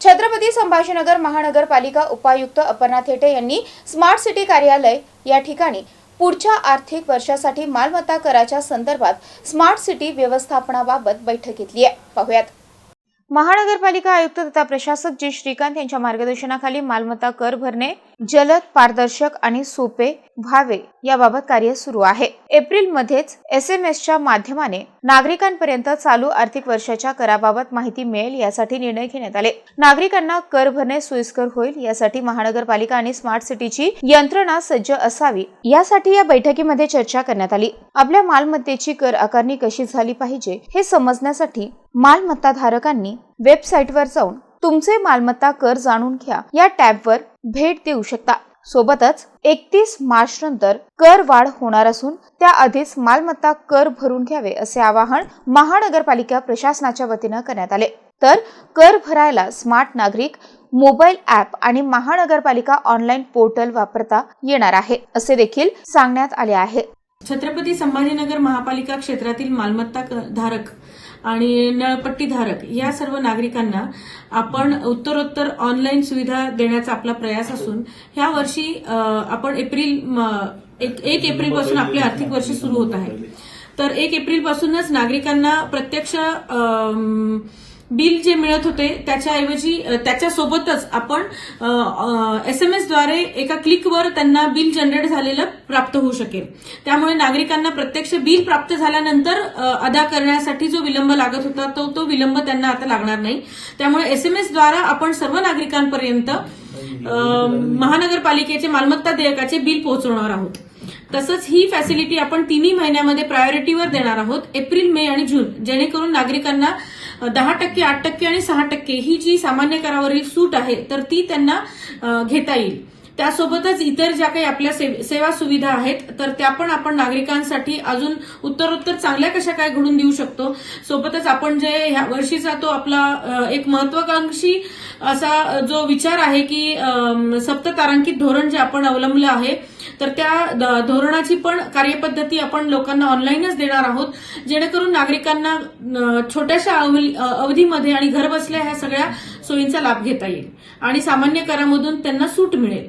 छत्रपती संभाजीनगर महानगरपालिका उपायुक्त अपर्णा थेटे यांनी स्मार्ट सिटी कार्यालय या ठिकाणी पुढच्या आर्थिक वर्षासाठी मालमत्ता कराच्या संदर्भात स्मार्ट सिटी व्यवस्थापनाबाबत बैठक घेतली आहे. पाहुयात. महानगरपालिका आयुक्त तथा प्रशासक जी श्रीकांत यांच्या मार्गदर्शनाखाली मालमत्ता कर भरणे जलद पारदर्शक आणि सोपे व्हावे याबाबत कार्य सुरू आहे. एप्रिल मध्येच एस एम एसच्या माध्यमाने नागरिकांपर्यंत चालू आर्थिक वर्षाच्या कराबाबत माहिती मिळेल यासाठी निर्णय घेण्यात आले. नागरिकांना कर भरणे सोयीस्कर होईल यासाठी महानगरपालिका आणि स्मार्ट सिटीची यंत्रणा सज्ज असावी यासाठी या बैठकीमध्ये चर्चा करण्यात आली. आपल्या मालमत्तेची कर आकारणी कशी झाली पाहिजे हे समजण्यासाठी मालमत्ता धारकांनी वेबसाईटवर जाऊन तुमचे मालमत्ता कर जाणून घ्या. या टॅबवर भेट देऊ शकता. सोबतच एकतीस मार्च नंतर कर वाढ होणार असून त्याआधीच मालमत्ता कर भरून घ्यावे असे आवाहन महानगरपालिका प्रशासनाच्या वतीनं करण्यात आले. तर कर भरायला स्मार्ट नागरिक मोबाईल ॲप आणि महानगरपालिका ऑनलाईन पोर्टल वापरता येणार आहे असे देखील सांगण्यात आले आहे. छत्रपती संभाजीनगर महापालिका क्षेत्रातील मालमत्ता धारक आणि नळपट्टीधारक या सर्व नागरिकांना आपण उत्तरोत्तर ऑनलाईन सुविधा देण्याचा आपला प्रयास असून ह्या वर्षी आपण एप्रिल एक एक एप्रिलपासून आपले आर्थिक वर्ष सुरू होत आहे. तर एक एप्रिलपासूनच नागरिकांना प्रत्यक्ष बिल जे मिळत होते त्याच्याऐवजी त्याच्यासोबतच आपण एस एम एसद्वारे एका क्लिकवर त्यांना बिल जनरेट झालेलं प्राप्त होऊ शकेल. त्यामुळे नागरिकांना प्रत्यक्ष बिल प्राप्त झाल्यानंतर अदा करण्यासाठी जो विलंब लागत होता तो तो विलंब त्यांना आता लागणार नाही. त्यामुळे एस एम एसद्वारा आपण सर्व नागरिकांपर्यंत महानगरपालिकेचे मालमत्ता देयकाचे बिल पोहोचवणार आहोत. तसंच ही फॅसिलिटी आपण तिन्ही महिन्यामध्ये प्रायोरिटीवर देणार आहोत एप्रिल मे आणि जून. जेणेकरून नागरिकांना दहा टक्के आठ टक्के आणि सहा टक्के ही जी सामान्य करावरील सूट आहे तर ती त्यांना घेता येईल. त्यासोबतच इतर ज्या काही आपल्या सेव- सेवा सुविधा आहेत तर त्या पण आपण नागरिकांसाठी अजून उत्तरोत्तर चांगल्या कशा काय घडून देऊ शकतो. सोबतच आपण जे ह्या वर्षीचा तो आपला एक महत्वाकांक्षी असा जो विचार आहे की सप्ततारांकित धोरण जे आपण अवलंबलं आहे तर त्या द- धोरणाची पण कार्यपद्धती आपण लोकांना ऑनलाईनच देणार आहोत जेणेकरून नागरिकांना छोट्याशा अवधीमध्ये आणि घरबसल्या ह्या सगळ्या सोयींचा लाभ घेता येईल. आणि सामान्य करामधून त्यांना सूट मिळेल.